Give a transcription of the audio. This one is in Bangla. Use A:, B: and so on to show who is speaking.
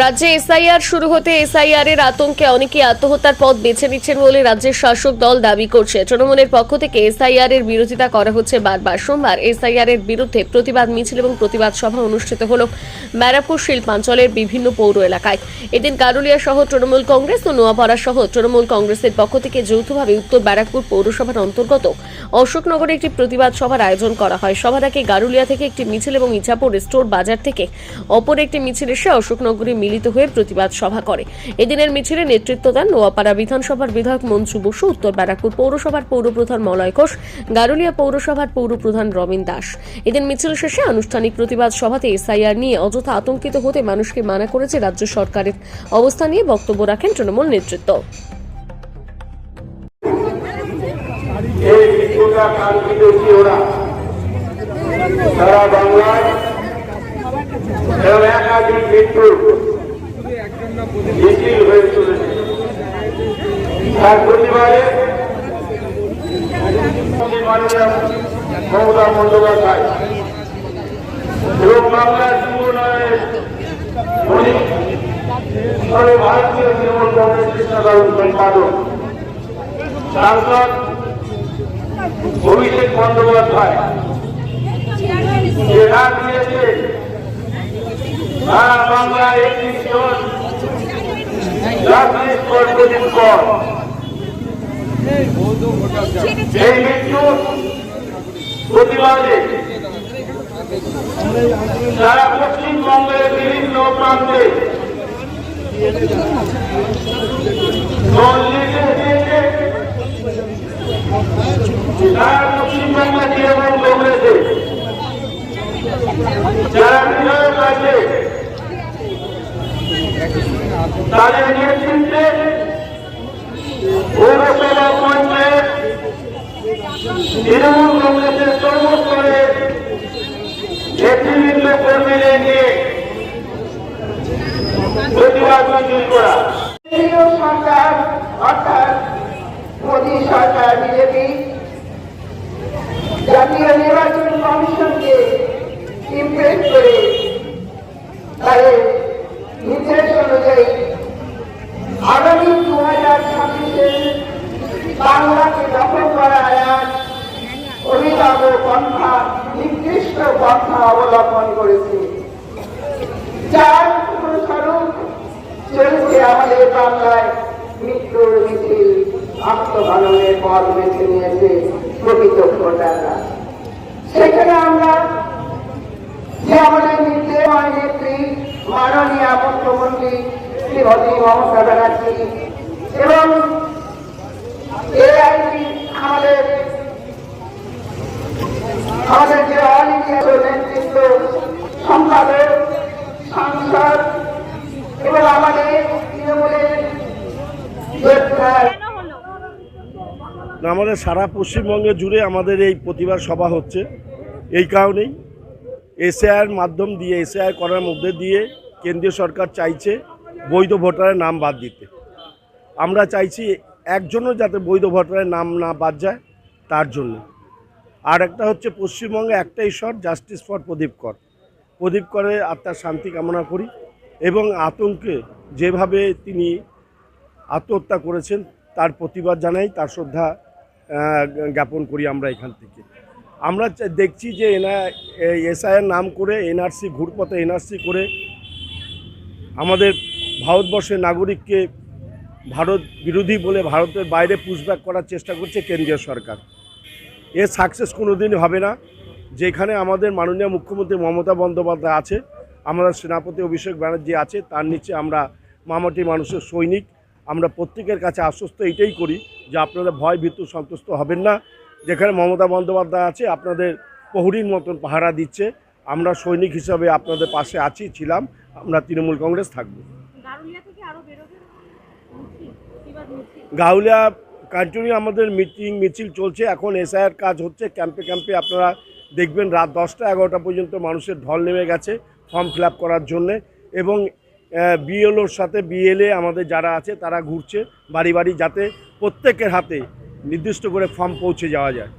A: রাজ্যে এসআইআর শুরু হতে এসআইআর এর আতঙ্কে অনেকে আত্মহত্যার পথ বেছে নিচ্ছেন বলে রাজ্যের শাসক দল দাবি করছে। তৃণমূলের পক্ষ থেকে এসআইআর এর বিরোধিতা করা হচ্ছে বারবার। সোমবার এসআইআর এর বিরুদ্ধে প্রতিবাদ মিছিল এবং প্রতিবাদ সভা অনুষ্ঠিত হল ব্যারাকপুর শিল্পাঞ্চলের বিভিন্ন পৌর এলাকায়। এদিন কারুলিয়া সহ তৃণমূল কংগ্রেস ও নোয়াপাড়া সহ তৃণমূল কংগ্রেসের পক্ষ থেকে যৌথভাবে উত্তর ব্যারাকপুর পৌরসভার অন্তর্গত অশোকনগরে একটি প্রতিবাদ সভার আয়োজন করা হয়। সভা থেকে গারুলিয়া থেকে একটি মিছিল এবং ইছাপুর স্টোর বাজার থেকে অপর একটি মিছিল এসে অশোকনগরে মিলিত হয়ে প্রতিবাদ সভা করে। এদিনের মিছিলে নেতৃত্ব দেন নোয়াপাড়া বিধানসভার বিধায়ক মঞ্জু বসু, উত্তর ব্যারাকপুর পৌরসভার পৌরপ্রধান মলয় ঘোষ, গারুলিয়া পৌরসভার পৌরপ্রধান রবিন দাস। এদিন মিছিল শেষে আনুষ্ঠানিক প্রতিবাদ সভাতে এসআইআর নিয়ে অযথা আতঙ্কিত হতে মানুষকে মানা করেছে রাজ্য সরকারের। অবস্থা নিয়ে বক্তব্য রাখেন তৃণমূল নেতৃত্ব।
B: সারা বাংলায় একাধিক মৃত্যু মিছিল হয়ে চলেছে তার মাননীয় মমতা বন্দ্যোপাধ্যায় এবং বাংলার যুবনয়ের উনি সর্বভারতীয় তৃণমূল কংগ্রেস কৃষ্ণকান্ত সম্পাদক সাংসদ অভিষেক বন্দ্যোপাধ্যায় যে রাত দিয়েছে সারা বাংলায় একত্রিশ জন রাজনীতি পর। এই মৃত্যু প্রতিবাদে সারা পশ্চিমবঙ্গের বিভিন্ন প্রান্তে পশ্চিমবাংলা তৃণমূল কংগ্রেসে, যারা বিধায়ক আছে, তাদের তৃণমূল কংগ্রেসের সর্বস্তরের নেতৃবৃন্দ কর্মীদের নিয়ে প্রতিবাদ মিছিল করা।
C: কেন্দ্রীয় সরকার, অর্থাৎ মোদী সরকার, বিজেপি, জাতীয় নির্বাচন কমিশনকে ইমপ্রেস করে তাদের নির্দেশ অনুযায়ী আগামী দু হাজার ছাব্বিশে বাংলাকে দখল করার এক অবলম্বন করেছে। আমাদের বাংলায়, মৃত্যুর মিছিল আত্মভাননের পথ বেছে নিয়েছে প্রকৃত ভোটাররা। সেখানে আমরা যে আমাদের নির্দেশময় নেত্রী, মাননীয় মুখ্যমন্ত্রী শ্রীমতী মমতা ব্যানার্জি এবং এআইসি আমাদের আমাদের
D: সারা পশ্চিমবঙ্গে জুড়ে আমাদের এই প্রতিবাদ সভা হচ্ছে। এই কারণেই এসআইআর মাধ্যম দিয়ে, এসআইআর করার মধ্যে দিয়ে কেন্দ্রীয় সরকার চাইছে বৈধ ভোটারের নাম বাদ দিতে। আমরা চাইছি একজনও যাতে বৈধ ভোটারের নাম না বাদ যায়, তার জন্য। আর একটা হচ্ছে পশ্চিমবঙ্গে একটা ঈশ্বর জাস্টিস ফর প্রদীপ কর। প্রদীপ করের আত্মার শান্তি কামনা করি এবং আতঙ্কে যেভাবে তিনি আত্মহত্যা করেছেন, তার প্রতিবাদ জানাই, তার শ্রদ্ধা জ্ঞাপন করি আমরা এখান থেকে। আমরা দেখছি যে এনা এসআইয়ের নাম করে, এনআরসি ঘুরপথে এনআরসি করে আমাদের ভারতবর্ষের নাগরিককে ভারত বিরোধী বলে ভারতের বাইরে পুশব্যাক করার চেষ্টা করছে কেন্দ্রীয় সরকার। এর সাকসেস কোনো দিন হবে না। যেখানে আমাদের মাননীয় মুখ্যমন্ত্রী মমতা বন্দ্যোপাধ্যায় আছে আমাদের সেনাপতি অভিষেক ব্যানার্জি আছে তার নিচে আমরা মামাটি মানুষের সৈনিক। আমরা প্রত্যেকের কাছে আশ্বস্ত এটাই করি যে আপনারা ভয় ভীতু সন্তুষ্ট হবেন না। যেখানে মমতা বন্দ্যোপাধ্যায় আছে আপনাদের প্রহরীর মতন পাহারা দিচ্ছে। আমরা সৈনিক হিসাবে আপনাদের পাশে আছি ছিলাম। আমরা তৃণমূল কংগ্রেস থাকব। গাউলিয়া কন্টিনিউ আমাদের মিটিং, মিছিল চলছে। এখন এসআইয়ের কাজ হচ্ছে, ক্যাম্পে ক্যাম্পে আপনারা দেখবেন রাত দশটা এগারোটা পর্যন্ত মানুষের ঢল নেমে গেছে ফর্ম ফিল করার জন্যে। এবং বিএলওর সাথে বিএলএ আমাদের যারা আছে তারা ঘুরছে বাড়ি বাড়ি যাতে প্রত্যেকের হাতে নির্দিষ্ট করে ফর্ম পৌঁছে যাওয়া যায়।